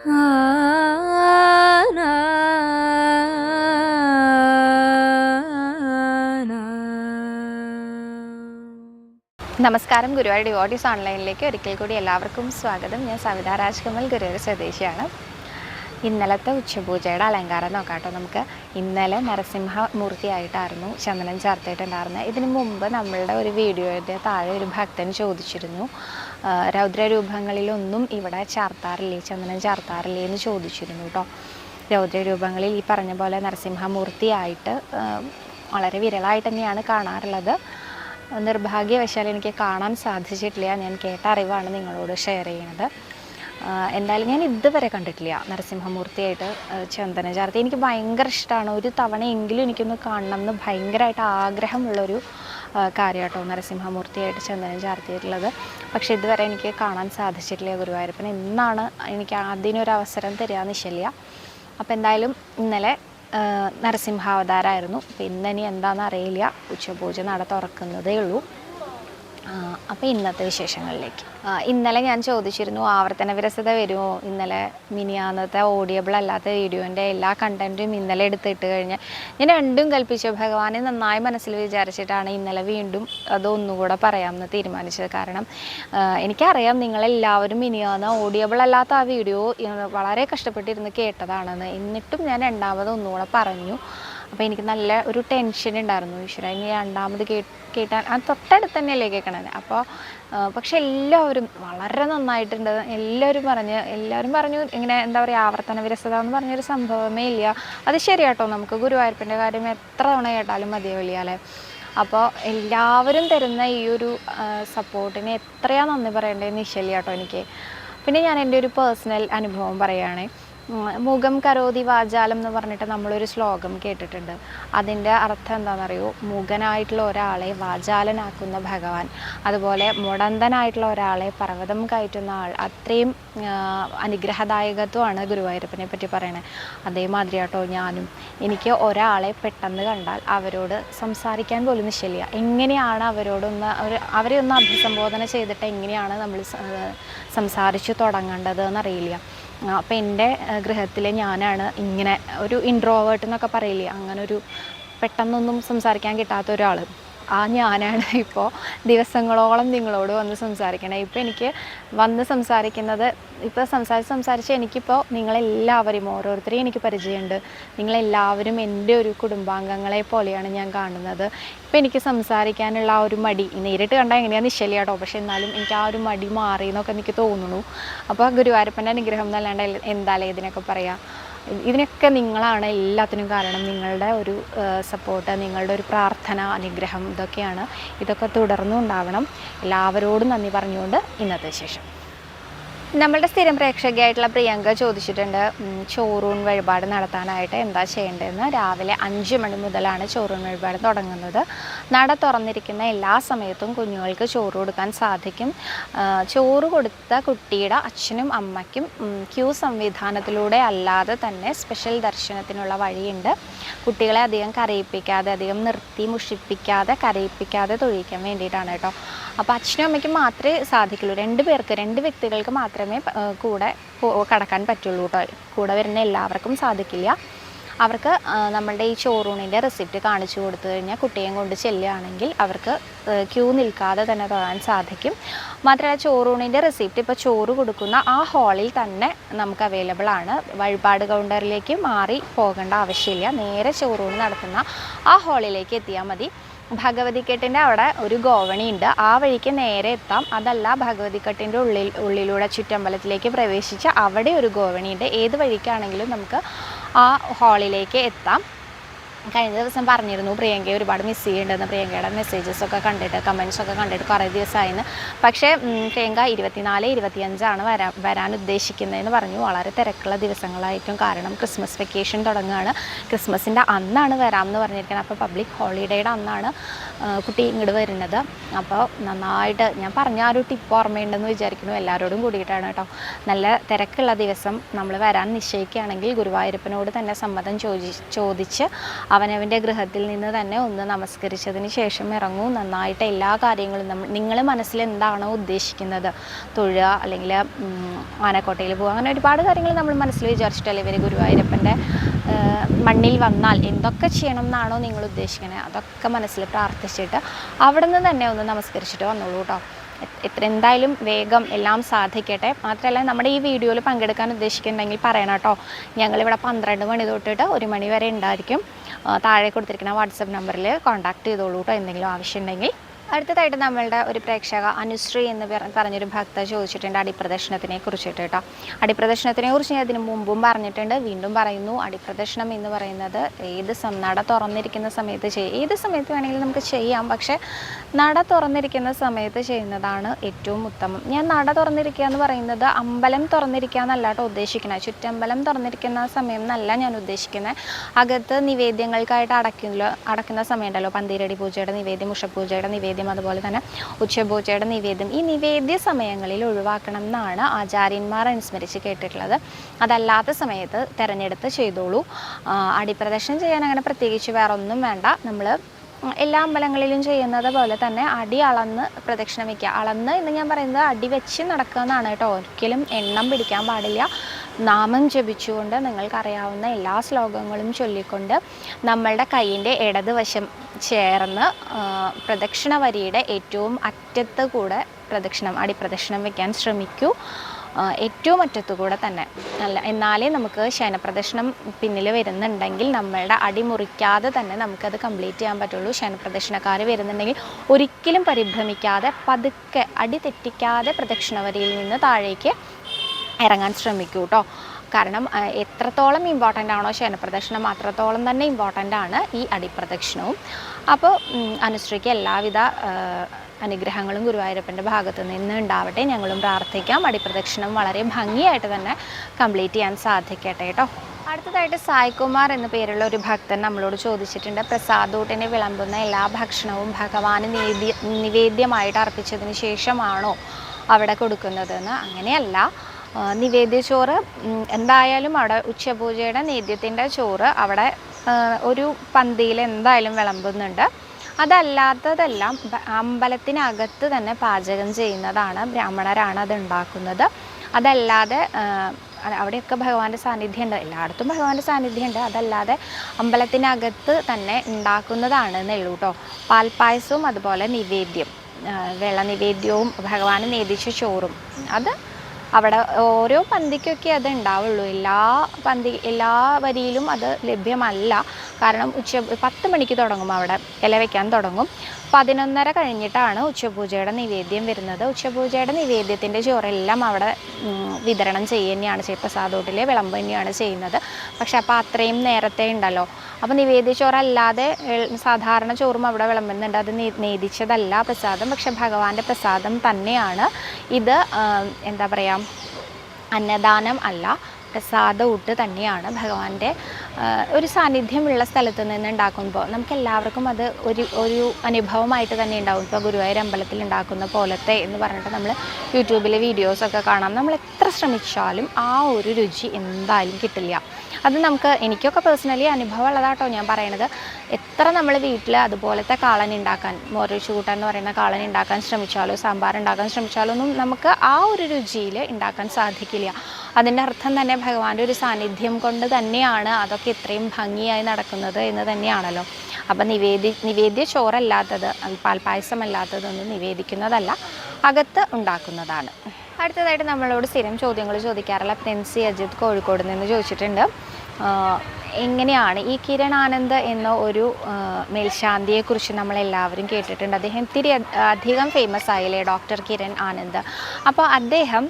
നമസ്കാരം. ഗുരുവായൂർ ഡിവോട്ടീസ് ഓൺലൈനിലേക്ക് ഒരിക്കൽ കൂടി എല്ലാവർക്കും സ്വാഗതം. ഞാൻ സവിത രാജ്കമൽ ഗുരുവായൂർ സ്വദേശിയാണ്. ഇന്നലത്തെ ഉച്ചപൂജയുടെ അലങ്കാരം നോക്കാം കേട്ടോ നമുക്ക്. ഇന്നലെ നരസിംഹമൂർത്തിയായിട്ടായിരുന്നു ചന്ദനം ചേർത്തിട്ടുണ്ടായിരുന്നത്. ഇതിനു മുമ്പ് നമ്മളുടെ ഒരു വീഡിയോയുടെ താഴെ ഒരു ഭക്തൻ ചോദിച്ചിരുന്നു രൗദ്രരൂപങ്ങളിലൊന്നും ഇവിടെ ചാർത്താറില്ലേ? ചന്ദനം ചാർത്താറില്ലേ? എന്ന് ചോദിച്ചിരുന്നു കേട്ടോ രൗദ്രരൂപങ്ങളിൽ ഈ പറഞ്ഞ പോലെ നരസിംഹമൂർത്തിയായിട്ട് വളരെ വിരളായിട്ട് തന്നെയാണ് കാണാറുള്ളത്. നിർഭാഗ്യവശാൽ എനിക്ക് കാണാൻ സാധിച്ചിട്ടില്ല. ഞാൻ കേട്ട അറിവാണ് നിങ്ങളോട് ഷെയർ ചെയ്യുന്നത് എന്തായാലും ഞാൻ ഇതുവരെ കണ്ടിട്ടില്ല നരസിംഹമൂർത്തിയായിട്ട് ചന്ദന ചാർത്തി എനിക്ക് ഭയങ്കര ഇഷ്ടമാണ് ഒരു തവണയെങ്കിലും എനിക്കൊന്ന് കാണണം എന്ന് ഭയങ്കരമായിട്ട് ആഗ്രഹമുള്ളൊരു കാര്യമാട്ടോ നരസിംഹമൂർത്തിയായിട്ട് ചന്ദനം ചാർത്തിയിട്ടുള്ളത് പക്ഷേ ഇതുവരെ എനിക്ക് കാണാൻ സാധിച്ചിട്ടില്ല ഗുരുവായൂരപ്പൻ. എന്നാണ് എനിക്ക് അതിനൊരു അവസരം തരിക നിശ്ചയില്ല അപ്പോൾ എന്തായാലും ഇന്നലെ നരസിംഹാവതാരമായിരുന്നു ഇന്ന് ഇനി എന്താണെന്ന് അറിയില്ല. ഉച്ചപൂജ നട തുറക്കുന്നതേ ഉള്ളൂ. അപ്പോൾ ഇന്നത്തെ വിശേഷങ്ങളിലേക്ക്. ഇന്നലെ ഞാൻ ചോദിച്ചിരുന്നു ആവർത്തന വിരസത വരുമോ? ഇന്നലെ മിനിയാന്നത്തെ ഓഡിയബിൾ അല്ലാത്ത വീഡിയോന്റെ എല്ലാ കണ്ടന്റും ഇന്നലെ എടുത്തിട്ട് കഴിഞ്ഞാൽ ഞാൻ രണ്ടും കൽപ്പിച്ചു. ഭഗവാനെ നന്നായി മനസ്സിൽ വിചാരിച്ചിട്ടാണ് ഇന്നലെ വീണ്ടും അതൊന്നുകൂടെ പറയാമെന്ന് തീരുമാനിച്ചത്. കാരണം എനിക്കറിയാം നിങ്ങളെല്ലാവരും മിനിയാന്ന് ഓഡിയബിൾ അല്ലാത്ത ആ വീഡിയോ വളരെ കഷ്ടപ്പെട്ടിരുന്ന് കേട്ടതാണെന്ന്. എന്നിട്ടും ഞാൻ രണ്ടാമത് ഒന്നുകൂടെ പറഞ്ഞു. അപ്പോൾ എനിക്ക് നല്ല ഒരു ടെൻഷൻ ഉണ്ടായിരുന്നു ഈശ്വര. ഇനി രണ്ടാമത് കേ കേട്ടാൽ ആ തൊട്ടടുത്ത് തന്നെയല്ലേ കേൾക്കണത് അപ്പോൾ പക്ഷെ എല്ലാവരും വളരെ നന്നായിട്ടുണ്ട്. എല്ലാവരും പറഞ്ഞ് എല്ലാവരും പറഞ്ഞു ഇങ്ങനെ എന്താ പറയുക ആവർത്തന വിരസത എന്ന് പറഞ്ഞൊരു സംഭവമേ ഇല്ല. അത് ശരിയാട്ടോ. നമുക്ക് ഗുരുവായൂരപ്പന്റെ കാര്യം എത്ര തവണ കേട്ടാലും മതിയാവില്ല അല്ലേ അപ്പോൾ എല്ലാവരും തരുന്ന ഈ ഒരു സപ്പോർട്ടിന് എത്രയാണ് നന്ദി പറയേണ്ടതെന്ന് കേട്ടോ എനിക്ക്. പിന്നെ ഞാൻ എന്റെ ഒരു പേഴ്സണൽ അനുഭവം പറയുകയാണേ ഉം, മുഖം കരോതി വാചാലം എന്ന് പറഞ്ഞിട്ട് നമ്മളൊരു ശ്ലോകം കേട്ടിട്ടുണ്ട്. അതിന്റെ അർത്ഥം എന്താണെന്നറിയോ? മുഖനായിട്ടുള്ള ഒരാളെ വാചാലനാക്കുന്ന ഭഗവാൻ അതുപോലെ മുടന്തനായിട്ടുള്ള ഒരാളെ പർവതം കയറ്റുന്ന ആൾ അത്രയും അനുഗ്രഹദായകത്വമാണ് ഗുരുവായൂരപ്പനെ പറ്റി പറയണത് അതേമാതിരി കേട്ടോ ഞാനും. എനിക്ക് ഒരാളെ പെട്ടെന്ന് കണ്ടാൽ അവരോട് സംസാരിക്കാൻ പോലും നിശ്ചയില്ല. എങ്ങനെയാണ് അവരോടൊന്ന് അവർ അവരെ ഒന്ന് അഭിസംബോധന ചെയ്തിട്ട് എങ്ങനെയാണ് നമ്മൾ സംസാരിച്ച് തുടങ്ങേണ്ടത് എന്നറിയില്ല. അപ്പോൾ എന്റെ ഗൃഹത്തിൽ ഞാനാണ് ഇങ്ങനെ ഒരു ഇൻട്രോവേർട്ട് എന്നൊക്കെ പറയില്ലേ? അങ്ങനൊരു പെട്ടെന്നൊന്നും സംസാരിക്കാൻ കിട്ടാത്ത ഒരാൾ ആ ഞാനാണ് ഇപ്പോൾ ദിവസങ്ങളോളം നിങ്ങളോട് വന്ന് സംസാരിക്കണേ. ഇപ്പോൾ എനിക്ക് വന്ന് സംസാരിക്കുന്നത് ഇപ്പോൾ സംസാരിച്ച് സംസാരിച്ച് എനിക്കിപ്പോൾ നിങ്ങളെല്ലാവരും ഓരോരുത്തരെയും എനിക്ക് പരിചയമുണ്ട്. നിങ്ങളെല്ലാവരും എന്റെ ഒരു കുടുംബാംഗങ്ങളെ പോലെയാണ് ഞാൻ കാണുന്നത്. ഇപ്പോൾ എനിക്ക് സംസാരിക്കാനുള്ള ആ ഒരു മടി നേരിട്ട് കണ്ടാൽ എങ്ങനെയാണെന്ന് നിശ്ചയില്ല കേട്ടോ പക്ഷേ എന്നാലും എനിക്ക് ആ ഒരു മടി മാറി എന്നൊക്കെ എനിക്ക് തോന്നുന്നു. അപ്പോൾ ഗുരുവായൂരപ്പന്റെ അനുഗ്രഹം എന്നല്ലാണ്ട് എന്തായാലും ഇതിനൊക്കെ പറയാം? ഇതിനൊക്കെ നിങ്ങളാണ് എല്ലാത്തിനും കാരണം. നിങ്ങളുടെ ഒരു സപ്പോർട്ട് നിങ്ങളുടെ ഒരു പ്രാർത്ഥന അനുഗ്രഹം ഇതൊക്കെയാണ്. ഇതൊക്കെ തുടർന്നുണ്ടാവണം. എല്ലാവരോടും നന്ദി പറഞ്ഞുകൊണ്ട് ഇന്നത്തെ ശേഷം നമ്മളുടെ സ്ഥിരം പ്രേക്ഷകയായിട്ടുള്ള പ്രിയങ്ക ചോദിച്ചിട്ടുണ്ട് ചോറൂൺ വഴിപാട് നടത്താനായിട്ട് എന്താ ചെയ്യേണ്ടതെന്ന്. രാവിലെ അഞ്ച് മണി മുതലാണ് ചോറൂൺ വഴിപാട് തുടങ്ങുന്നത്. നട തുറന്നിരിക്കുന്ന എല്ലാ സമയത്തും കുഞ്ഞുങ്ങൾക്ക് ചോറ് കൊടുക്കാൻ സാധിക്കും. ചോറ് കൊടുത്ത കുട്ടിയുടെ അച്ഛനും അമ്മയ്ക്കും ക്യൂ സംവിധാനത്തിലൂടെ അല്ലാതെ തന്നെ സ്പെഷ്യൽ ദർശനത്തിനുള്ള വഴിയുണ്ട്. കുട്ടികളെ അധികം കരയിപ്പിക്കാതെ അധികം നിർത്തി മുഷിപ്പിക്കാതെ കരയിപ്പിക്കാതെ തൊഴിക്കാൻ വേണ്ടിയിട്ടാണ് കേട്ടോ. അപ്പോൾ അച്ഛനും അമ്മയ്ക്കും മാത്രമേ സാധിക്കുള്ളൂ. രണ്ട് പേർക്ക് രണ്ട് വ്യക്തികൾക്ക് മാത്രമേ ഏഹ് കൂടെ കടക്കാൻ പറ്റുള്ളൂ കേട്ടോ കൂടെ വരുന്ന എല്ലാവർക്കും സാധിക്കില്ല. അവർക്ക് നമ്മളുടെ ഈ ചോറൂണിന്റെ റെസിപ്റ്റ് കാണിച്ചു കൊടുത്തു കഴിഞ്ഞാൽ കുട്ടിയെയും കൊണ്ട് ചെല്ലുകയാണെങ്കിൽ അവർക്ക് ക്യൂ നിൽക്കാതെ തന്നെ തൊഴാൻ സാധിക്കും. മാത്രമല്ല ചോറൂണിന്റെ റെസിപ്റ്റ് ഇപ്പോൾ ചോറ് കൊടുക്കുന്ന ആ ഹാളിൽ തന്നെ നമുക്ക് അവൈലബിൾ ആണ്. വഴിപാട് കൗണ്ടറിലേക്ക് മാറി പോകേണ്ട ആവശ്യമില്ല. നേരെ ചോറൂണ് നടത്തുന്ന ആ ഹാളിലേക്ക് എത്തിയാൽ മതി. ഭഗവതിക്കെട്ടിന്റെ അവിടെ ഒരു ഗോവണി ഉണ്ട് ആ വഴിക്ക് നേരെ എത്താം. അതല്ല ഭഗവതിക്കെട്ടിന്റെ ഉള്ളിൽ ഉള്ളിലൂടെ ചുറ്റമ്പലത്തിലേക്ക് പ്രവേശിച്ച് അവിടെ ഒരു ഗോവണിയുണ്ട്. ഏത് വഴിക്കാണെങ്കിലും നമുക്ക് ആ ഹാളിലേക്ക് എത്താം. കഴിഞ്ഞ ദിവസം പറഞ്ഞിരുന്നു പ്രിയങ്കയെ ഒരുപാട് മിസ് ചെയ്യുന്നുണ്ടെന്ന് പ്രിയങ്കയുടെ മെസ്സേജസ് ഒക്കെ കണ്ടിട്ട് കമൻസ് ഒക്കെ കണ്ടിട്ട് കുറേ ദിവസമായിരുന്നു പക്ഷേ പ്രിയങ്ക ഇരുപത്തിനാല് ഇരുപത്തിയഞ്ചാണ് വരാൻ വരാൻ ഉദ്ദേശിക്കുന്നതെന്ന് പറഞ്ഞു. വളരെ തിരക്കുള്ള ദിവസങ്ങളായിട്ടും കാരണം ക്രിസ്മസ് വെക്കേഷൻ തുടങ്ങുകയാണ്. ക്രിസ്മസിന്റെ അന്നാണ് വരാമെന്ന് പറഞ്ഞിരിക്കുന്നത്. അപ്പോൾ പബ്ലിക് ഹോളിഡേയുടെ അന്നാണ് കുട്ടി ഇങ്ങോട്ട് വരുന്നത്. അപ്പോൾ നന്നായിട്ട് ഞാൻ പറഞ്ഞ ആ ഒരു ടിപ്പ് ഓർമ്മയുണ്ടെന്ന് വിചാരിക്കുന്നു. എല്ലാവരോടും കൂടിയിട്ടാണ് കേട്ടോ. നല്ല തിരക്കുള്ള ദിവസം നമ്മൾ വരാൻ നിശ്ചയിക്കുകയാണെങ്കിൽ ഗുരുവായൂരപ്പനോട് തന്നെ സമ്മതം ചോദി ചോദിച്ച് അവനവന്റെ ഗൃഹത്തിൽ നിന്ന് തന്നെ ഒന്ന് നമസ്കരിച്ചതിന് ശേഷം ഇറങ്ങൂ. നന്നായിട്ട് എല്ലാ കാര്യങ്ങളും നമ്മൾ നിങ്ങൾ മനസ്സിൽ എന്താണോ ഉദ്ദേശിക്കുന്നത്. തൊഴുക അല്ലെങ്കിൽ ആനക്കോട്ടയിൽ പോകുക അങ്ങനെ ഒരുപാട് കാര്യങ്ങൾ നമ്മൾ മനസ്സിൽ വിചാരിച്ചിട്ടല്ലേ ഇവർ ഗുരുവായൂരപ്പന്റെ മണ്ണിൽ വന്നാൽ എന്തൊക്കെ ചെയ്യണം എന്നാണോ നിങ്ങൾ ഉദ്ദേശിക്കുന്നത് അതൊക്കെ മനസ്സിൽ പ്രാർത്ഥിച്ചിട്ട് അവിടെ നിന്ന് തന്നെ ഒന്ന് നമസ്കരിച്ചിട്ട് വന്നോളൂ കേട്ടോ എത്ര എന്തായാലും വേഗം എല്ലാം സാധിക്കട്ടെ. മാത്രമല്ല നമ്മുടെ ഈ വീഡിയോയിൽ പങ്കെടുക്കാൻ ഉദ്ദേശിക്കുന്നുണ്ടെങ്കിൽ പറയണം കേട്ടോ. ഞങ്ങളിവിടെ പന്ത്രണ്ട് മണി തൊട്ടിട്ട് ഒരു മണി വരെ ഉണ്ടായിരിക്കും. താഴെ കൊടുത്തിരിക്കുന്ന വാട്സപ്പ് നമ്പറിൽ കോൺടാക്ട് ചെയ്തോളൂ കേട്ടോ എന്തെങ്കിലും ആവശ്യമുണ്ടെങ്കിൽ. അടുത്തതായിട്ട് നമ്മളുടെ ഒരു പ്രേക്ഷക അനുശ്രീ എന്ന് പറ- പറഞ്ഞൊരു ഭക്ത ചോദിച്ചിട്ടുണ്ട് അടിപ്രദക്ഷിണത്തിനെ കുറിച്ചിട്ട് കേട്ടോ. അടിപ്രദക്ഷിണത്തിനെ കുറിച്ച് ഞാൻ അതിനു മുമ്പും പറഞ്ഞിട്ടുണ്ട് വീണ്ടും പറയുന്നു. അടിപ്രദക്ഷിണം എന്ന് പറയുന്നത് ഏത് നട തുറന്നിരിക്കുന്ന സമയത്ത് ചെയ്യും ഏത് സമയത്ത് വേണമെങ്കിലും നമുക്ക് ചെയ്യാം. പക്ഷേ നട തുറന്നിരിക്കുന്ന സമയത്ത് ചെയ്യുന്നതാണ് ഏറ്റവും ഉത്തമം. ഞാൻ നട തുറന്നിരിക്കുക എന്ന് പറയുന്നത് അമ്പലം തുറന്നിരിക്കുക എന്നല്ല കേട്ടോ ഉദ്ദേശിക്കുന്നത് ചുറ്റമ്പലം തുറന്നിരിക്കുന്ന സമയം എന്നല്ല ഞാൻ ഉദ്ദേശിക്കുന്നത് അകത്ത് നിവേദ്യങ്ങൾക്കായിട്ട് അടയ്ക്കുന്ന അടയ്ക്കുന്ന സമയമുണ്ടല്ലോ. പന്തീരടി പൂജയുടെ നിവേദ്യം ഉഷപൂജയുടെ നിവേദ്യം അതുപോലെ തന്നെ ഉച്ചപൂജയുടെ നിവേദ്യം ഈ നിവേദ്യ സമയങ്ങളിൽ ഒഴിവാക്കണം എന്നാണ് ആചാര്യന്മാർ അനുസ്മരിച്ച് കേട്ടിട്ടുള്ളത്. അതല്ലാത്ത സമയത്ത് തിരഞ്ഞെടുത്ത് ചെയ്തോളൂ. അടിപ്രദക്ഷിണം ചെയ്യാൻ അങ്ങനെ പ്രത്യേകിച്ച് വേറെ ഒന്നും വേണ്ട. നമ്മൾ എല്ലാ അമ്പലങ്ങളിലും ചെയ്യുന്നത് പോലെ തന്നെ അടി അളന്ന് പ്രദക്ഷിണം വയ്ക്കുക അളന്ന് എന്ന് ഞാൻ പറയുന്നത് അടി വെച്ച് നടക്കുക എന്നാണ് കേട്ടോ. ഒരിക്കലും എണ്ണം പിടിക്കാൻ പാടില്ല. നാമം ജപിച്ചുകൊണ്ട് നിങ്ങൾക്കറിയാവുന്ന എല്ലാ ശ്ലോകങ്ങളും ചൊല്ലിക്കൊണ്ട് നമ്മളുടെ കൈയിന്റെ ഇടതുവശം ചേർന്ന് പ്രദക്ഷിണ വരിയുടെ ഏറ്റവും അറ്റത്ത് കൂടെ പ്രദക്ഷിണം അടിപ്രദക്ഷിണം വയ്ക്കാൻ ശ്രമിക്കൂ. ഏറ്റവും അറ്റത്തു കൂടെ തന്നെ. അല്ല എന്നാലേ നമുക്ക് ശയനപ്രദക്ഷിണം പിന്നിൽ വരുന്നുണ്ടെങ്കിൽ നമ്മളുടെ അടി മുറിക്കാതെ തന്നെ നമുക്കത് കംപ്ലീറ്റ് ചെയ്യാൻ പറ്റുള്ളൂ. ശയനപ്രദക്ഷിണക്കാർ വരുന്നുണ്ടെങ്കിൽ ഒരിക്കലും പരിഭ്രമിക്കാതെ പതുക്കെ അടി തെറ്റിക്കാതെ പ്രദക്ഷിണ വരിയിൽ നിന്ന് താഴേക്ക് ഇറങ്ങാൻ ശ്രമിക്കൂ കേട്ടോ കാരണം എത്രത്തോളം ഇമ്പോർട്ടന്റ് ആണോ ശയനപ്രദക്ഷിണം അത്രത്തോളം തന്നെ ഇമ്പോർട്ടന്റ് ആണ് ഈ അടിപ്രദക്ഷിണവും. അപ്പോൾ അനുശ്രീക്ക് എല്ലാവിധ അനുഗ്രഹങ്ങളും ഗുരുവായൂരപ്പന്റെ ഭാഗത്തു നിന്ന് ഉണ്ടാവട്ടെ. ഞങ്ങളും പ്രാർത്ഥിക്കാം. അടിപ്രദക്ഷിണം വളരെ ഭംഗിയായിട്ട് തന്നെ കംപ്ലീറ്റ് ചെയ്യാൻ സാധിക്കട്ടെ കേട്ടോ. അടുത്തതായിട്ട് സായ്കുമാർ എന്ന പേരുള്ള ഒരു ഭക്തൻ നമ്മളോട് ചോദിച്ചിട്ടുണ്ട്. പ്രസാദൂട്ടിനെ വിളമ്പുന്ന എല്ലാ ഭക്ഷണവും ഭഗവാന് നിവേദ്യ നിവേദ്യമായിട്ട് അർപ്പിച്ചതിന് ശേഷമാണോ അവിടെ കൊടുക്കുന്നതെന്ന്. അങ്ങനെയല്ല നിവേദ്യച്ചോറ് എന്തായാലും അവിടെ ഉച്ചപൂജയുടെ നേദ്യത്തിന്റെ ചോറ് അവിടെ ഒരു പന്തിയിൽ എന്തായാലും വിളമ്പുന്നുണ്ട്. അതല്ലാത്തതെല്ലാം അമ്പലത്തിനകത്ത് തന്നെ പാചകം ചെയ്യുന്നതാണ് ബ്രാഹ്മണരാണ് അത് ഉണ്ടാക്കുന്നത്. അതല്ലാതെ അവിടെയൊക്കെ ഭഗവാന്റെ സാന്നിധ്യം ഉണ്ട് എല്ലായിടത്തും ഭഗവാന്റെ സാന്നിധ്യം ഉണ്ട് അതല്ലാതെ അമ്പലത്തിനകത്ത് തന്നെ ഉണ്ടാക്കുന്നതാണ് എന്നുള്ളൂ കേട്ടോ പാൽപ്പായസവും അതുപോലെ നിവേദ്യം ആ, വെള്ള നിവേദ്യവും ഭഗവാന് നേദിച്ച ചോറും. അത് അവിടെ ഓരോ പന്തിക്കൊക്കെ അത് ഉണ്ടാവുള്ളൂ. എല്ലാ പന്തി എല്ലാ വരിയിലും അത് ലഭ്യമല്ല. കാരണം ഉച്ച പത്ത് മണിക്ക് തുടങ്ങും അവിടെ. ഇല വയ്ക്കാൻ തുടങ്ങും. പതിനൊന്നര കഴിഞ്ഞിട്ടാണ് ഉച്ചപൂജയുടെ നിവേദ്യം വരുന്നത്. ഉച്ചപൂജയുടെ നിവേദ്യത്തിന്റെ ചോറെല്ലാം അവിടെ വിതരണം ചെയ്യുക തന്നെയാണ് ചെയ്യുക പ്രസാദോട്ടിലെ വിളമ്പ് തന്നെയാണ് ചെയ്യുന്നത്. പക്ഷെ അപ്പോൾ അത്രയും നേരത്തെ ഉണ്ടല്ലോ. അപ്പോൾ നിവേദ്യ ചോറല്ലാതെ സാധാരണ ചോറും അവിടെ വിളമ്പുന്നുണ്ട്. അത് നേദിച്ചതല്ല പ്രസാദം. പക്ഷെ ഭഗവാന്റെ പ്രസാദം തന്നെയാണ്. ഇത് എന്താ പറയുക അന്നദാനം അല്ല. പ്രസാദ ഊട്ട് തന്നെയാണ് ഭഗവാന്റെ ഒരു സാന്നിധ്യമുള്ള സ്ഥലത്ത് നിന്ന് ഉണ്ടാക്കുമ്പോൾ നമുക്ക് എല്ലാവർക്കും അത് ഒരു ഒരു അനുഭവമായിട്ട് തന്നെ ഉണ്ടാവും. ഇപ്പോൾ ഗുരുവായൂർ അമ്പലത്തിൽ ഉണ്ടാക്കുന്ന പോലത്തെ എന്ന് പറഞ്ഞിട്ട് നമ്മൾ യൂട്യൂബിലെ വീഡിയോസൊക്കെ കാണാം. നമ്മൾ എത്ര ശ്രമിച്ചാലും ആ ഒരു രുചി എന്തായാലും കിട്ടില്ല. അത് നമുക്ക് എനിക്കൊക്കെ പേഴ്സണലി അനുഭവം ഉള്ളതാട്ടോ ഞാൻ പറയണത്. എത്ര നമ്മൾ വീട്ടിൽ അതുപോലത്തെ കാളൻ ഉണ്ടാക്കാൻ മോരൊഴിച്ച് കൂട്ടാൻ എന്ന് പറയുന്ന കാളൻ ഉണ്ടാക്കാൻ ശ്രമിച്ചാലോ സാമ്പാർ ഉണ്ടാക്കാൻ ശ്രമിച്ചാലോ ഒന്നും നമുക്ക് ആ ഒരു രുചിയിൽ ഉണ്ടാക്കാൻ സാധിക്കില്ല. അതിന്റെ അർത്ഥം തന്നെ ഭഗവാന്റെ ഒരു സാന്നിധ്യം കൊണ്ട് തന്നെയാണ് അതൊക്കെ ഇത്രയും ഭംഗിയായി നടക്കുന്നത് എന്ന് തന്നെയാണല്ലോ. അപ്പം നിവേദി നിവേദ്യ ചോറല്ലാത്തത് പാൽപ്പായസമല്ലാത്തതൊന്നും നിവേദിക്കുന്നതല്ല അകത്ത് ഉണ്ടാക്കുന്നതാണ്. അടുത്തതായിട്ട് നമ്മളോട് സ്ഥിരം ചോദ്യങ്ങൾ ചോദിക്കാറുള്ള പെൻസി അജിത് കോഴിക്കോട് നിന്ന് ചോദിച്ചിട്ടുണ്ട്. എങ്ങനെയാണ് ഈ കിരൺ ആനന്ദ് എന്ന ഒരു മേൽശാന്തിയെക്കുറിച്ച് നമ്മളെല്ലാവരും കേട്ടിട്ടുണ്ട്. അദ്ദേഹം ഇത്തിരി അധികം ഫേമസ് ആയില്ലേ ഡോക്ടർ കിരൺ ആനന്ദ്. അപ്പോൾ അദ്ദേഹം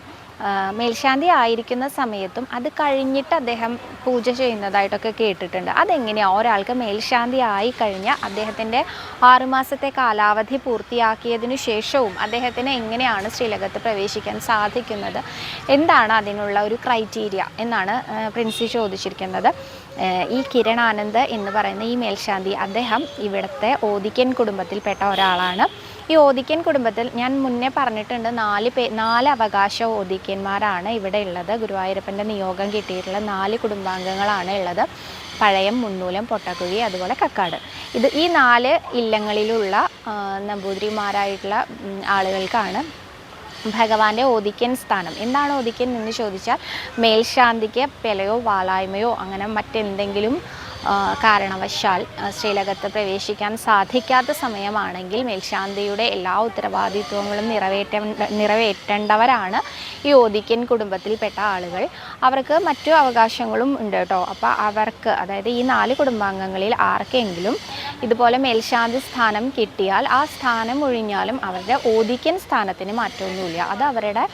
മേൽശാന്തി ആയിരിക്കുന്ന സമയത്തും അത് കഴിഞ്ഞിട്ട് അദ്ദേഹം പൂജ ചെയ്യുന്നതായിട്ടൊക്കെ കേട്ടിട്ടുണ്ട്. അതെങ്ങനെയാണ് ഒരാൾക്ക് മേൽശാന്തി ആയി കഴിഞ്ഞാൽ അദ്ദേഹത്തിന്റെ ആറുമാസത്തെ കാലാവധി പൂർത്തിയാക്കിയതിനു ശേഷവും അദ്ദേഹത്തിന് എങ്ങനെയാണ് ശ്രീലകത്ത് പ്രവേശിക്കാൻ സാധിക്കുന്നത്? എന്താണ് അതിനുള്ള ഒരു ക്രൈറ്റീരിയ എന്നാണ് പ്രിൻസി ചോദിച്ചിരിക്കുന്നത്. ഈ കിരണാനന്ദ് എന്ന് പറയുന്ന ഈ മേൽശാന്തി അദ്ദേഹം ഇവിടുത്തെ ഓദിക്കൻ കുടുംബത്തിൽപ്പെട്ട ഒരാളാണ്. ഈ ഓദിക്കൻ കുടുംബത്തിൽ ഞാൻ മുന്നേ പറഞ്ഞിട്ടുണ്ട് നാല് പേ നാല് അവകാശ ഓദിക്കന്മാരാണ് ഇവിടെ ഉള്ളത്. ഗുരുവായൂരപ്പന്റെ നിയോഗം കിട്ടിയിട്ടുള്ള നാല് കുടുംബാംഗങ്ങളാണ് ഉള്ളത്. പഴയം മുന്നൂലം പൊട്ടക്കുഴി അതുപോലെ കക്കാട്. ഇത് ഈ നാല് ഇല്ലങ്ങളിലുള്ള നമ്പൂതിരിമാരായിട്ടുള്ള ആളുകൾക്കാണ് ഭഗവാന്റെ ഓദിക്കൻ സ്ഥാനം. എന്താണ് ഓദിക്കൻ എന്ന് ചോദിച്ചാൽ മേൽശാന്തിക്ക് പെലയോ വാലായ്മയോ അങ്ങനെ മറ്റെന്തെങ്കിലും കാരണവശാൽ ശ്രീലകത്ത് പ്രവേശിക്കാൻ സാധിക്കാത്ത സമയമാണെങ്കിൽ മേൽശാന്തിയുടെ എല്ലാ ഉത്തരവാദിത്വങ്ങളും നിറവേറ്റ നിറവേറ്റേണ്ടവരാണ് ഈ ഓദിക്കൻ കുടുംബത്തിൽപ്പെട്ട ആളുകൾ. അവർക്ക് മറ്റു അവകാശങ്ങളും ഉണ്ട് കേട്ടോ. അപ്പോൾ അവർക്ക് അതായത് ഈ നാല് കുടുംബാംഗങ്ങളിൽ ആർക്കെങ്കിലും ഇതുപോലെ മേൽശാന്തി സ്ഥാനം കിട്ടിയാൽ ആ സ്ഥാനം ഒഴിഞ്ഞാലും അവരുടെ ഓദിക്കൻ സ്ഥാനത്തിന് മാറ്റമൊന്നുമില്ല. അത് അവരുടെ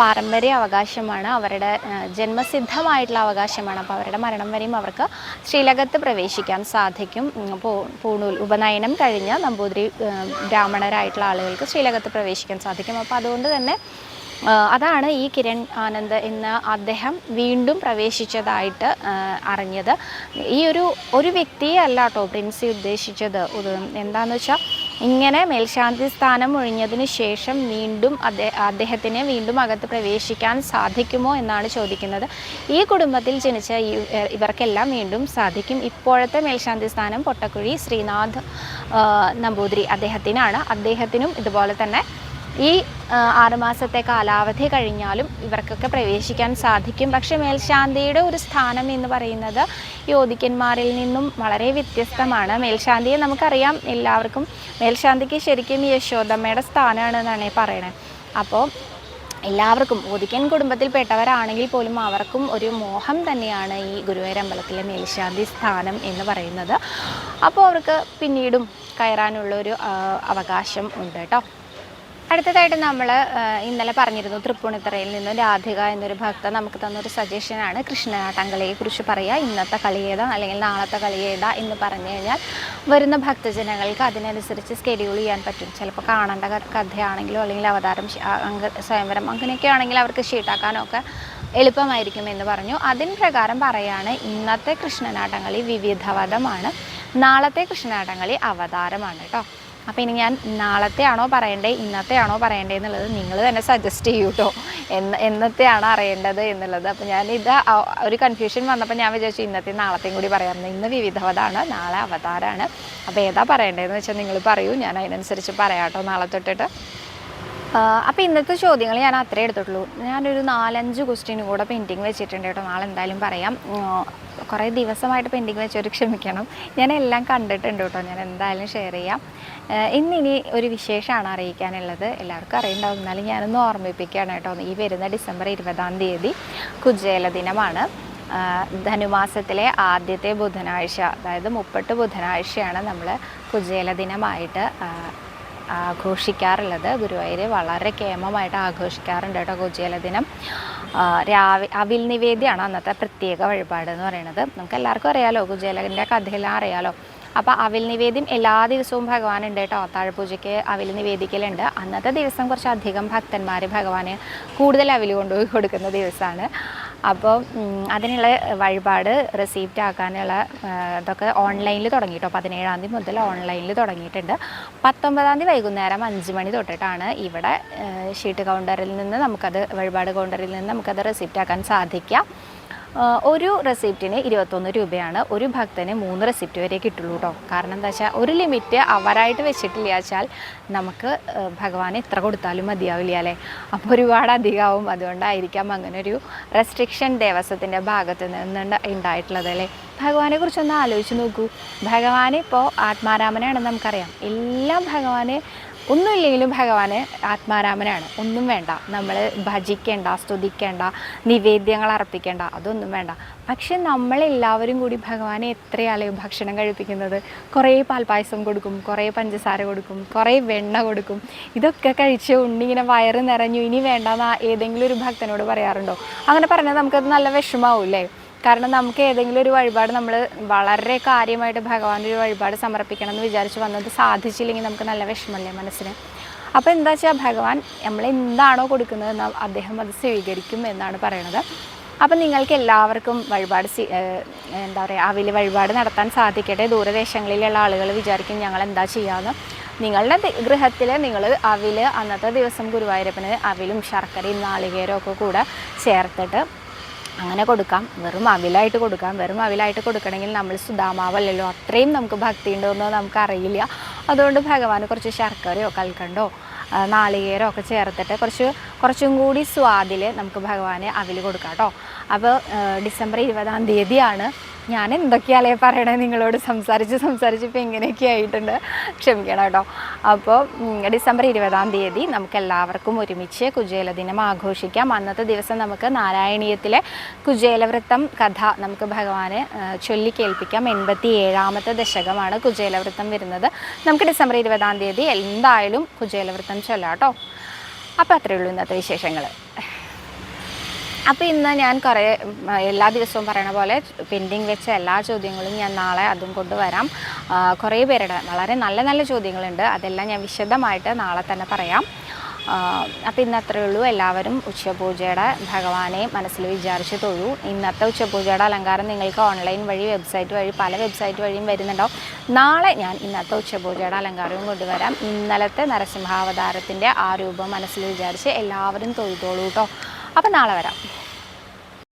പാരമ്പര്യ അവകാശമാണ്. അവരുടെ ജന്മസിദ്ധമായിട്ടുള്ള അവകാശമാണ്. അപ്പോൾ അവരുടെ മരണം വരെയും അവർക്ക് ശ്രീലകത്ത് പ്രവേശിക്കാൻ സാധിക്കും. പൂണൂൽ ഉപനയനം കഴിഞ്ഞ നമ്പൂതിരി ബ്രാഹ്മണരായിട്ടുള്ള ആളുകൾക്ക് ശ്രീലകത്ത് പ്രവേശിക്കാൻ സാധിക്കും. അപ്പോൾ അതുകൊണ്ട് തന്നെ അതാണ് ഈ കിരൺ ആനന്ദ് എന്ന അദ്ദേഹം വീണ്ടും പ്രവേശിച്ചതായിട്ട് അറിഞ്ഞത്. ഈ ഒരു ഒരു വ്യക്തിയെ അല്ല കേട്ടോ പ്രിൻസി ഉദ്ദേശിച്ചത്. എന്താണെന്ന് വെച്ചാൽ ഇങ്ങനെ മേൽശാന്തി സ്ഥാനം ഒഴിഞ്ഞതിന് ശേഷം വീണ്ടും അദ്ദേഹം അദ്ദേഹത്തിന് വീണ്ടും അകത്ത് പ്രവേശിക്കാൻ സാധിക്കുമോ എന്നാണ് ചോദിക്കുന്നത്. ഈ കുടുംബത്തിൽ ജനിച്ച ഇവർക്കെല്ലാം വീണ്ടും സാധിക്കും. ഇപ്പോഴത്തെ മേൽശാന്തി സ്ഥാനം പൊട്ടക്കുഴി ശ്രീനാഥ് നമ്പൂതിരി അദ്ദേഹത്തിനാണ്. അദ്ദേഹത്തിനും ഇതുപോലെ തന്നെ ഈ ആറ് ആറുമാസത്തെ കാലാവധി കഴിഞ്ഞാലും ഇവർക്കൊക്കെ പ്രവേശിക്കാൻ സാധിക്കും. പക്ഷെ മേൽശാന്തിയുടെ ഒരു സ്ഥാനം എന്ന് പറയുന്നത് യോധിക്കന്മാരിൽ നിന്നും വളരെ വ്യത്യസ്തമാണ്. മേൽശാന്തിയെ നമുക്കറിയാം എല്ലാവർക്കും. മേൽശാന്തിക്ക് ശരിക്കും യശോദമ്മയുടെ സ്ഥാനമാണ് എന്നാണ് ഈ പറയണത് അപ്പോൾ എല്ലാവർക്കും ഓദിക്കൻ കുടുംബത്തിൽപ്പെട്ടവരാണെങ്കിൽ പോലും അവർക്കും ഒരു മോഹം തന്നെയാണ് ഈ ഗുരുവായൂരമ്പലത്തിലെ മേൽശാന്തി സ്ഥാനം എന്ന് പറയുന്നത്. അപ്പോൾ അവർക്ക് പിന്നീടും കയറാനുള്ളൊരു ഒരു അവകാശം ഉണ്ട് കേട്ടോ. അടുത്തതായിട്ട് നമ്മൾ ഇന്നലെ പറഞ്ഞിരുന്നു തൃപ്പൂണിത്തറയിൽ നിന്ന് രാധിക എന്നൊരു ഭക്ത നമുക്ക് തന്നൊരു സജഷനാണ് കൃഷ്ണനാട്ടങ്കളിയെ കുറിച്ച് പറയുക ഇന്നത്തെ കളി ഏതാ അല്ലെങ്കിൽ നാളത്തെ കളി ഏതാ എന്ന് പറഞ്ഞു കഴിഞ്ഞാൽ വരുന്ന ഭക്തജനങ്ങൾക്ക് അതിനനുസരിച്ച് സ്കെഡ്യൂൾ ചെയ്യാൻ പറ്റും. ചിലപ്പോൾ കാണേണ്ട കഥയാണെങ്കിലും അല്ലെങ്കിൽ അവതാരം അങ്ക സ്വയംവരം അങ്ങനെയൊക്കെ ആണെങ്കിൽ അവർക്ക് ഷീട്ടാക്കാനോ ഒക്കെ എളുപ്പമായിരിക്കും എന്ന് പറഞ്ഞു. അതിന് പ്രകാരം പറയാണ് ഇന്നത്തെ കൃഷ്ണനാട്ടങ്കളി വിവിധവതമാണ് നാളത്തെ കൃഷ്ണനാട്ടങ്കളി അവതാരമാണ് കേട്ടോ അപ്പോൾ ഇനി ഞാൻ നാളത്തെ ആണോ പറയണ്ടേ ഇന്നത്തെ ആണോ പറയണ്ടേ എന്നുള്ളത് നിങ്ങൾ തന്നെ സജസ്റ്റ് ചെയ്യൂ കേട്ടോ എന്ന് എന്നത്തെയാണ് അറിയേണ്ടത് എന്നുള്ളത്. അപ്പോൾ ഞാൻ ഇത് ഒരു കൺഫ്യൂഷൻ വന്നപ്പോൾ ഞാൻ വിചാരിച്ചു ഇന്നത്തെ നാളത്തെയും കൂടി പറയാം ഇന്ന് വിവിധവതാണ് നാളെ അവതാരമാണ് അപ്പോൾ ഏതാ പറയേണ്ടതെന്ന് വെച്ചാൽ നിങ്ങൾ പറയൂ ഞാൻ അതിനനുസരിച്ച് പറയാം കേട്ടോ നാളെ തൊട്ടിട്ട്. അപ്പോൾ ഇന്നത്തെ ചോദ്യങ്ങൾ ഞാൻ അത്രേ എടുത്തിട്ടുള്ളൂ. ഞാനൊരു നാലഞ്ച് ക്വസ്റ്റ്യൻ കൂടെ പെയിന്റിങ് വെച്ചിട്ടുണ്ട് കേട്ടോ. നാളെ എന്തായാലും പറയാം. കുറേ ദിവസമായിട്ട് പെൻഡിങ് വെച്ചൊരു ക്ഷമിക്കണം. ഞാൻ എല്ലാം കണ്ടിട്ടുണ്ട് കേട്ടോ. ഞാൻ എന്തായാലും ഷെയർ ചെയ്യാം ഇന്നിനി ഒരു വിശേഷമാണ് അറിയിക്കാനുള്ളത്. എല്ലാവർക്കും അറിയണ്ടാവും. എന്നാലും ഞാനൊന്ന് ഓർമ്മിപ്പിക്കുകയാണ് കേട്ടോ. ഈ വരുന്ന ഡിസംബർ ഇരുപതാം തീയതി കുജേല ദിനമാണ്. ധനുമാസത്തിലെ ആദ്യത്തെ ബുധനാഴ്ച അതായത് മുപ്പട്ട് ബുധനാഴ്ചയാണ് നമ്മൾ കുജേല ദിനമായിട്ട് ആഘോഷിക്കാറുള്ളത്. ഗുരുവായൂർ വളരെ കേമമായിട്ട് ആഘോഷിക്കാറുണ്ട് കേട്ടോ കുജേല ദിനം. രാവി അവിൽ നിവേദ്യമാണ് അന്നത്തെ പ്രത്യേക വഴിപാട് എന്ന് പറയുന്നത്. നമുക്ക് എല്ലാവർക്കും അറിയാലോ കുജേലന്റെ കഥയെല്ലാം അറിയാലോ. അപ്പോൾ അവിൽ നിവേദ്യം എല്ലാ ദിവസവും ഭഗവാൻ ഉണ്ട് കേട്ടോ. താഴ്പൂജയ്ക്ക് അവിൽ നിവേദിക്കലുണ്ട്. അന്നത്തെ ദിവസം കുറച്ചധികം ഭക്തന്മാർ ഭഗവാന് കൂടുതൽ അവിൽ കൊണ്ടുപോയി കൊടുക്കുന്ന ദിവസമാണ് അപ്പോൾ അതിനുള്ള വഴിപാട് റെസീപ്റ്റ് ആക്കാനുള്ള ഇതൊക്കെ ഓൺലൈനിൽ തുടങ്ങി കേട്ടോ പതിനേഴാം തീയതി മുതൽ ഓൺലൈനിൽ തുടങ്ങിയിട്ടുണ്ട്. പത്തൊമ്പതാം തീയതി വൈകുന്നേരം അഞ്ച് മണി തൊട്ടിട്ടാണ് ഇവിടെ ഷീട്ട് കൗണ്ടറിൽ നിന്ന് നമുക്കത് വഴിപാട് കൗണ്ടറിൽ നിന്ന് നമുക്കത് റെസിപ്റ്റ് ആക്കാൻ സാധിക്കുക. ആ, ഒരു റെസിപ്റ്റിന് ഇരുപത്തൊന്ന് രൂപയാണ്. ഒരു ഭക്തന് മൂന്ന് റെസിപ്റ്റ് വരെ കിട്ടുള്ളൂ കേട്ടോ കാരണം എന്താ വെച്ചാൽ ഒരു ലിമിറ്റ് അവരായിട്ട് വെച്ചിട്ടില്ല വെച്ചാൽ നമുക്ക് ഭഗവാൻ എത്ര കൊടുത്താലും മതിയാവില്ല അല്ലേ? അപ്പോൾ ഒരുപാട് അധികമാവും അതുകൊണ്ടായിരിക്കാം അങ്ങനെ ഒരു റെസ്ട്രിക്ഷൻ ദേവസ്വത്തിന്റെ ഭാഗത്ത് നിന്ന് ഉണ്ടായിട്ടുള്ളത് അല്ലേ? ഭഗവാനെ കുറിച്ചൊന്ന് ആലോചിച്ച് നോക്കൂ. ഭഗവാൻ ഇപ്പോൾ ആത്മാരാമനാണെന്ന് നമുക്കറിയാം. എല്ലാം ഭഗവാന് ഒന്നുമില്ലെങ്കിലും ഭഗവാന് ആത്മാരാമനാണ്. ഒന്നും വേണ്ട. നമ്മൾ ഭജിക്കേണ്ട സ്തുതിക്കേണ്ട നിവേദ്യങ്ങൾ അർപ്പിക്കേണ്ട അതൊന്നും വേണ്ട. പക്ഷെ നമ്മളെല്ലാവരും കൂടി ഭഗവാനെ എത്രയാളെ ഭക്ഷണം കഴിപ്പിക്കുന്നത്. കുറേ പാൽപ്പായസം കൊടുക്കും കുറേ പഞ്ചസാര കൊടുക്കും കുറേ വെണ്ണ കൊടുക്കും. ഇതൊക്കെ കഴിച്ച് ഉണ്ണിങ്ങനെ വയറ് നിറഞ്ഞു. ഇനി വേണ്ടെന്ന് ഏതെങ്കിലും ഒരു ഭക്തനോട് പറയാറുണ്ടോ? അങ്ങനെ പറഞ്ഞാൽ നമുക്കത് നല്ല വിഷമാവൂല്ലേ? കാരണം നമുക്ക് ഏതെങ്കിലും ഒരു വഴിപാട് നമ്മൾ വളരെ കാര്യമായിട്ട് ഭഗവാന്റെ ഒരു വഴിപാട് സമർപ്പിക്കണം എന്ന് വിചാരിച്ച് വന്നത് സാധിച്ചില്ലെങ്കിൽ നമുക്ക് നല്ല വിഷമല്ലേ മനസ്സിന്? അപ്പോൾ എന്താ വെച്ചാൽ ഭഗവാൻ നമ്മൾ എന്താണോ കൊടുക്കുന്നത് അദ്ദേഹം അത് സ്വീകരിക്കും എന്നാണ് പറയണത്. അപ്പം നിങ്ങൾക്ക് എല്ലാവർക്കും വഴിപാട് എന്താ പറയുക അവിൽ വഴിപാട് നടത്താൻ സാധിക്കട്ടെ. ദൂരദേശങ്ങളിലുള്ള ആളുകൾ വിചാരിക്കും ഞങ്ങൾ എന്താ ചെയ്യാമെന്ന് നിങ്ങളുടെ ഗൃഹത്തിൽ നിങ്ങൾ അവിൽ അന്നത്തെ ദിവസം ഗുരുവായൂരപ്പന് അവിലും ശർക്കരയും നാളികേരവും ഒക്കെ കൂടെ ചേർത്തിട്ട് അങ്ങനെ കൊടുക്കാം. വെറും അവിലായിട്ട് കൊടുക്കാം. വെറും അവിലായിട്ട് കൊടുക്കണമെങ്കിൽ നമ്മൾ സുധാമാവല്ലല്ലോ. അത്രയും നമുക്ക് ഭക്തി ഉണ്ടോയെന്നോ നമുക്കറിയില്ല. അതുകൊണ്ട് ഭഗവാന് കുറച്ച് ശർക്കരയോ കൽക്കണ്ടോ നാളികേരോ ഒക്കെ ചേർത്തിട്ട് കുറച്ച് കുറച്ചും കൂടി സ്വാദിൽ നമുക്ക് ഭഗവാന് അവിൽ കൊടുക്കാം കേട്ടോ അപ്പോൾ ഡിസംബർ ഇരുപതാം തീയതിയാണ് ഞാൻ എന്തൊക്കെയാലേ പറയണേ? നിങ്ങളോട് സംസാരിച്ച് സംസാരിച്ച് ഇപ്പോൾ ഇങ്ങനെയൊക്കെ ആയിട്ടുണ്ട്. ക്ഷമിക്കണം കേട്ടോ. അപ്പോൾ ഡിസംബർ ഇരുപതാം തീയതി നമുക്ക് എല്ലാവർക്കും ഒരുമിച്ച് കുചേല ദിനം ആഘോഷിക്കാം. അന്നത്തെ ദിവസം നമുക്ക് നാരായണീയത്തിലെ കുചേലവൃത്തം കഥ നമുക്ക് ഭഗവാനെ ചൊല്ലിക്കേൽപ്പിക്കാം എൺപത്തി ഏഴാമത്തെ ദശകമാണ് കുചേലവൃത്തം വരുന്നത്. നമുക്ക് ഡിസംബർ ഇരുപതാം തീയതി എന്തായാലും കുചേലവൃത്തം ചൊല്ലാം കേട്ടോ. അപ്പോൾ അത്രയേ ഉള്ളൂ ഇന്നത്തെ വിശേഷങ്ങൾ അപ്പോൾ ഇന്ന് ഞാൻ കുറേ എല്ലാ ദിവസവും പറയണ പോലെ പെൻഡിങ് വെച്ച എല്ലാ ചോദ്യങ്ങളും ഞാൻ നാളെ അതും കൊണ്ടുവരാം കുറേ പേരുടെ വളരെ നല്ല നല്ല ചോദ്യങ്ങളുണ്ട്. അതെല്ലാം ഞാൻ വിശദമായിട്ട് നാളെ തന്നെ പറയാം. അപ്പോൾ ഇന്ന് ഉള്ളൂ. എല്ലാവരും ഉച്ചപൂജയുടെ ഭഗവാനെ മനസ്സിൽ വിചാരിച്ചു തൊഴൂ. ഇന്നത്തെ ഉച്ചപൂജയുടെ അലങ്കാരം നിങ്ങൾക്ക് ഓൺലൈൻ വഴി വെബ്സൈറ്റ് വഴി പല വെബ്സൈറ്റ് വഴിയും വരുന്നുണ്ടാവും നാളെ ഞാൻ ഇന്നത്തെ ഉച്ചപൂജയുടെ അലങ്കാരവും കൊണ്ടുവരാം ഇന്നലത്തെ നരസിംഹാവതാരത്തിന്റെ ആ രൂപം മനസ്സിൽ വിചാരിച്ച് എല്ലാവരും തൊഴുതോളൂ കേട്ടോ അപ്പോൾ നാളെ വരാം.